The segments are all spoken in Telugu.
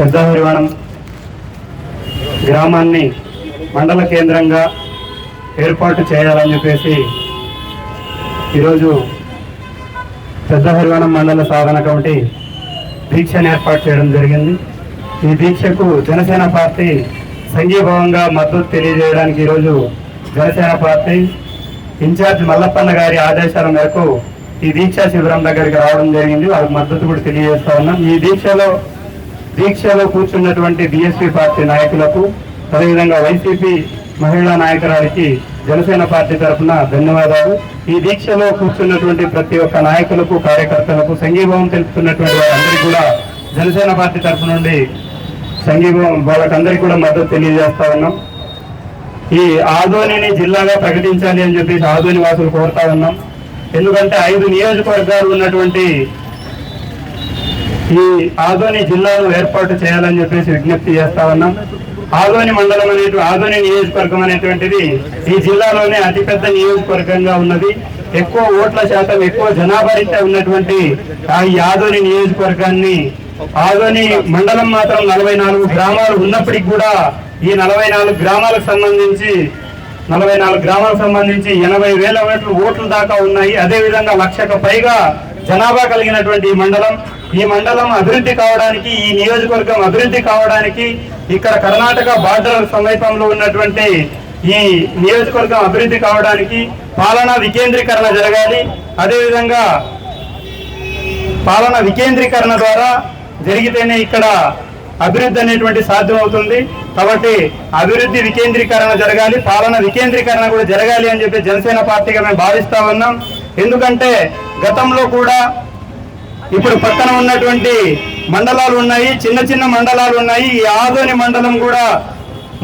పెద్ద హరివాణం గ్రామాన్ని మండల కేంద్రంగా ఏర్పాటు చేయాలని చెప్పేసి ఈరోజు పెద్ద హరివాణం మండల సాధన కమిటీ దీక్షను ఏర్పాటు చేయడం జరిగింది. ఈ దీక్షకు జనసేన పార్టీ సంఘీభావంగా మద్దతు తెలియజేయడానికి ఈరోజు జనసేన పార్టీ ఇన్ఛార్జ్ మల్లప్పన్న గారి ఆదేశాల మేరకు ఈ దీక్షా శిబిరం దగ్గరికి రావడం జరిగింది. వాళ్ళకి మద్దతు కూడా తెలియజేస్తా ఉన్నాం. ఈ దీక్షలో దీక్షలో కూర్చున్నటువంటి బిఎస్పీ పార్టీ నాయకులకు అదేవిధంగా వైసీపీ మహిళా నాయకురాలికి జనసేన పార్టీ తరఫున ధన్యవాదాలు. ఈ దీక్షలో కూర్చున్నటువంటి ప్రతి ఒక్క నాయకులకు కార్యకర్తలకు సంఘీభావం తెలుపుతున్నటువంటి వారందరికీ కూడా జనసేన పార్టీ తరఫు నుండి సంఘీభావం వాళ్ళకందరికీ కూడా మద్దతు తెలియజేస్తా ఉన్నాం. ఈ ఆదోనిని జిల్లాగా ప్రకటించాలి అని చెప్పేసి ఆదోని వాసులు కోరుతా ఉన్నాం. ఎందుకంటే ఐదు నియోజకవర్గాలు ఉన్నటువంటి ఈ ఆదోని జిల్లాలో ఏర్పాటు చేయాలని చెప్పేసి విజ్ఞప్తి చేస్తా ఉన్నాం. ఆదోని మండలం అనేటువంటి ఆదోని నియోజకవర్గం అనేటువంటిది ఈ జిల్లాలోనే అతిపెద్ద నియోజకవర్గంగా ఉన్నది. ఎక్కువ ఓట్ల శాతం ఎక్కువ జనాభా రీత్యా ఉన్నటువంటి ఆ ఈ ఆదోని నియోజకవర్గాన్ని ఆదోని మండలం మాత్రం నలభై నాలుగు గ్రామాలు ఉన్నప్పటికీ కూడా ఈ నలభై నాలుగు గ్రామాలకు సంబంధించి నలభై నాలుగు గ్రామాలకు సంబంధించి ఎనభై వేల ఓట్లు ఓట్ల దాకా ఉన్నాయి. అదే విధంగా లక్షకు పైగా జనాభా కలిగినటువంటి ఈ మండలం. ఈ మండలం అభివృద్ధి కావడానికి ఈ నియోజకవర్గం అభివృద్ధి కావడానికి ఇక్కడ కర్ణాటక బార్డర్ సమీపంలో ఉన్నటువంటి ఈ నియోజకవర్గం అభివృద్ధి కావడానికి పాలనా వికేంద్రీకరణ జరగాలి. అదేవిధంగా పాలన వికేంద్రీకరణ ద్వారా జరిగితేనే ఇక్కడ అభివృద్ధి అనేటువంటి సాధ్యమవుతుంది. కాబట్టి అభివృద్ధి వికేంద్రీకరణ జరగాలి. పాలన వికేంద్రీకరణ కూడా జరగాలి అని చెప్పి జనసేన పార్టీగా మేము భావిస్తా ఉన్నాం. ఎందుకంటే గతంలో కూడా ఇప్పుడు పక్కన ఉన్నటువంటి మండలాలు ఉన్నాయి చిన్న చిన్న మండలాలు ఉన్నాయి. ఈ ఆదోని మండలం కూడా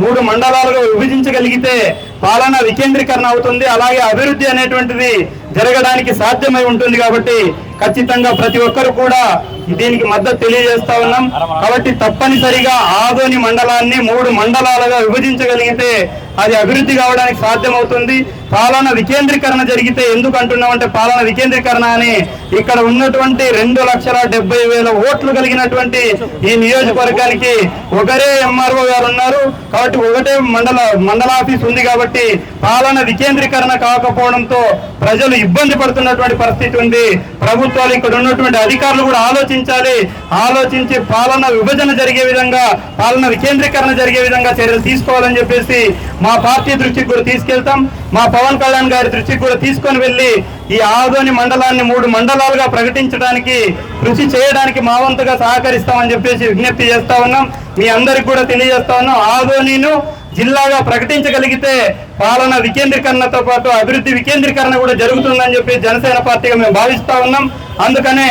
మూడు మండలాలుగా విభజించగలిగితే పాలన వికేంద్రీకరణ అవుతుంది. అలాగే అభివృద్ధి అనేటువంటిది జరగడానికి సాధ్యమై ఉంటుంది కాబట్టి ఖచ్చితంగా ప్రతి ఒక్కరు కూడా దీనికి మద్దతు తెలియజేస్తా ఉన్నాం. కాబట్టి తప్పనిసరిగా ఆదోని మండలాన్ని మూడు మండలాలుగా విభజించగలిగితే అది అభివృద్ధి కావడానికి సాధ్యమవుతుంది. పాలన వికేంద్రీకరణ జరిగితే ఎందుకు అంటున్నామంటే పాలన వికేంద్రీకరణ అని ఇక్కడ ఉన్నటువంటి రెండు లక్షల డెబ్బై వేల ఓట్లు కలిగినటువంటి ఈ నియోజకవర్గానికి ఒకరే ఎంఆర్ఓ గారు ఉన్నారు. కాబట్టి ఒకటే మండల మండలాఫీస్ ఉంది కాబట్టి పాలన వికేంద్రీకరణ కాకపోవడంతో ప్రజలు ఇబ్బంది పడుతున్నటువంటి పరిస్థితి ఉంది. ప్రభుత్వాలు ఇక్కడ ఉన్నటువంటి అధికారులు కూడా ఆలోచించాలి. ఆలోచించి పాలన విభజన జరిగే విధంగా పాలన వికేంద్రీకరణ జరిగే విధంగా చర్యలు తీసుకోవాలని చెప్పేసి మా పార్టీ దృష్టికి కూడా తీసుకెళ్తాం. మా పవన్ కళ్యాణ్ గారి దృష్టికి కూడా తీసుకొని వెళ్ళి ఈ ఆదోని మండలాన్ని మూడు మండలాలుగా ప్రకటించడానికి కృషి చేయడానికి మా వంతుగా సహకరిస్తామని చెప్పేసి విజ్ఞప్తి చేస్తా ఉన్నాం. మీ అందరికి కూడా తెలియజేస్తా ఉన్నాం. ఆదోనిను జిల్లాగా ప్రకటించగలిగితే పాలన వికేంద్రీకరణతో పాటు అభివృద్ధి వికేంద్రీకరణ కూడా జరుగుతుందని చెప్పి జనసేన పార్టీగా మేము భావిస్తా ఉన్నాం. అందుకనే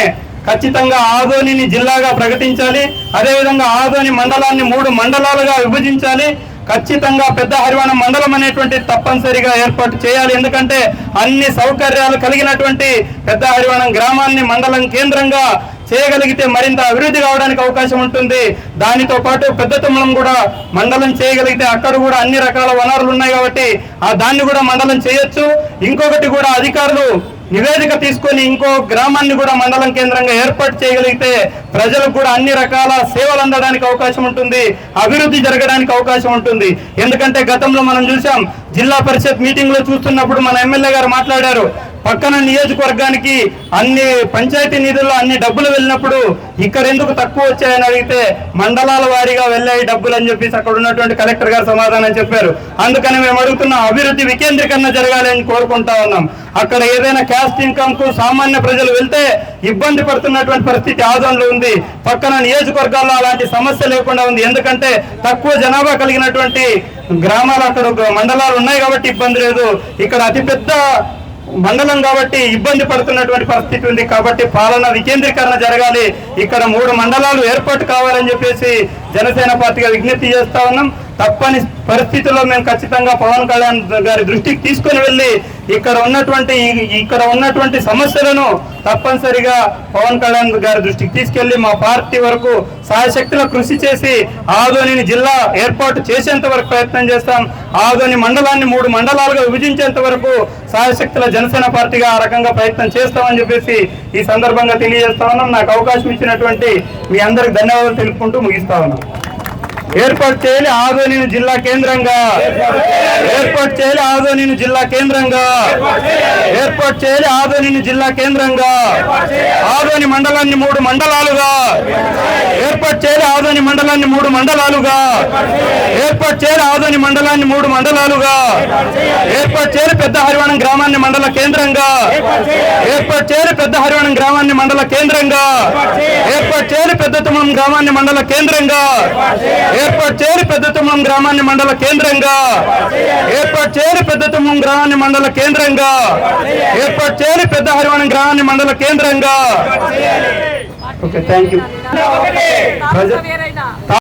ఖచ్చితంగా ఆదోనిని జిల్లాగా ప్రకటించాలి. అదేవిధంగా ఆదోని మండలాన్ని మూడు మండలాలుగా విభజించాలి. ఖచ్చితంగా పెద్ద హరివాణం మండలం అనేటువంటి తప్పనిసరిగా ఏర్పాటు చేయాలి. ఎందుకంటే అన్ని సౌకర్యాలు కలిగినటువంటి పెద్ద హరివాణం గ్రామాన్ని మండలం కేంద్రంగా చేయగలిగితే మరింత అభివృద్ధి కావడానికి అవకాశం ఉంటుంది. దానితో పాటు పెద్ద తుమ్మలం కూడా మండలం చేయగలిగితే అక్కడ కూడా అన్ని రకాల వనరులు ఉన్నాయి కాబట్టి ఆ దాన్ని కూడా మండలం చేయొచ్చు. ఇంకొకటి కూడా అధికారులు నివేదిక తీసుకొని ఇంకో గ్రామాన్ని కూడా మండలం కేంద్రంగా ఏర్పాటు చేయగలిగితే ప్రజలకు కూడా అన్ని రకాల సేవలు అందడానికి అవకాశం ఉంటుంది. అభివృద్ధి జరగడానికి అవకాశం ఉంటుంది. ఎందుకంటే గతంలో మనం చూసాం జిల్లా పరిషత్ మీటింగ్లో చూస్తున్నప్పుడు మన ఎమ్మెల్యే గారు మాట్లాడారు పక్కన నియోజకవర్గానికి అన్ని పంచాయతీ నిధుల్లో అన్ని డబ్బులు వెళ్ళినప్పుడు ఇక్కడ ఎందుకు తక్కువ వచ్చాయని అడిగితే మండలాల వారీగా వెళ్ళాయి డబ్బులు అని చెప్పేసి అక్కడ ఉన్నటువంటి కలెక్టర్ గారు సమాధానం చెప్పారు. అందుకని మేము అడుగుతున్న అభివృద్ధి వికేంద్రీకరణ జరగాలి అని కోరుకుంటా ఉన్నాం. అక్కడ ఏదైనా క్యాస్ట్ ఇన్కమ్కు సామాన్య ప్రజలు వెళ్తే ఇబ్బంది పడుతున్నటువంటి పరిస్థితి ఆదంలో ఉంది. పక్కన నియోజకవర్గాల్లో అలాంటి సమస్య లేకుండా ఉంది. ఎందుకంటే తక్కువ జనాభా కలిగినటువంటి గ్రామాలు అక్కడ మండలాలు ఉన్నాయి కాబట్టి ఇబ్బంది లేదు. ఇక్కడ అతిపెద్ద మండలం కాబట్టి ఇబ్బంది పడుతున్నటువంటి పరిస్థితి ఉంది కాబట్టి పాలన వికేంద్రీకరణ జరగాలి. ఇక్కడ మూడు మండలాలు ఏర్పాటు కావాలని చెప్పేసి జనసేన పార్టీగా విజ్ఞప్తి చేస్తా ఉన్నాం. తప్పని పరిస్థితుల్లో మేము ఖచ్చితంగా పవన్ కళ్యాణ్ గారి దృష్టికి తీసుకుని వెళ్ళి ఇక్కడ ఉన్నటువంటి ఇక్కడ ఉన్నటువంటి సమస్యలను తప్పనిసరిగా పవన్ కళ్యాణ్ గారి దృష్టికి తీసుకెళ్ళి మా పార్టీ వరకు సాయశక్తుల కృషి చేసి ఆదోనిని జిల్లా ఏర్పాటు చేసేంత వరకు ప్రయత్నం చేస్తాం. ఆదోని మండలాన్ని మూడు మండలాలుగా విభజించేంత వరకు సాయశక్తుల జనసేన పార్టీగా ఆ రకంగా ప్రయత్నం చేస్తామని చెప్పేసి ఈ సందర్భంగా తెలియజేస్తా ఉన్నాం. నాకు అవకాశం ఇచ్చినటువంటి మీ అందరికి ధన్యవాదాలు తెలుపుకుంటూ ముగిస్తా ఉన్నాం. ఏర్పాటు చేయాలి ఆదోని జిల్లా కేంద్రంగా. ఏర్పాటు చేయాలి ఆదోని జిల్లా కేంద్రంగా. ఏర్పాటు చేయాలి ఆదోనిని జిల్లా కేంద్రంగా. ఆదోని మండలాన్ని మూడు మండలాలుగా. ఏర్పాటు చేయాలి ఆదోని మండలాన్ని మూడు మండలాలుగా. ఏర్పాటు చేయాలి ఆదోని మండలాన్ని మూడు మండలాలుగా. ఏర్పాటు చేయాలి పెద్ద హరివాణం గ్రామాన్ని మండల కేంద్రంగా. ఏర్పాటు చేయాలి పెద్ద హరివాణం గ్రామాన్ని మండల కేంద్రంగా. ఏర్పాటు చేయాలి పెద్ద తుమ్మం గ్రామాన్ని మండల కేంద్రంగా. ఏర్పాటు చేయాలి పెద్ద తుమ్మం గ్రామాన్ని మండల కేంద్రంగా. ఏర్పాటు చేయాలి పెద్ద తుమ్మం గ్రామాన్ని మండల కేంద్రంగా. ఏర్పాటు చేయాలి పెద్ద హరివాణం గ్రామాన్ని మండల కేంద్రంగా. Okay thank you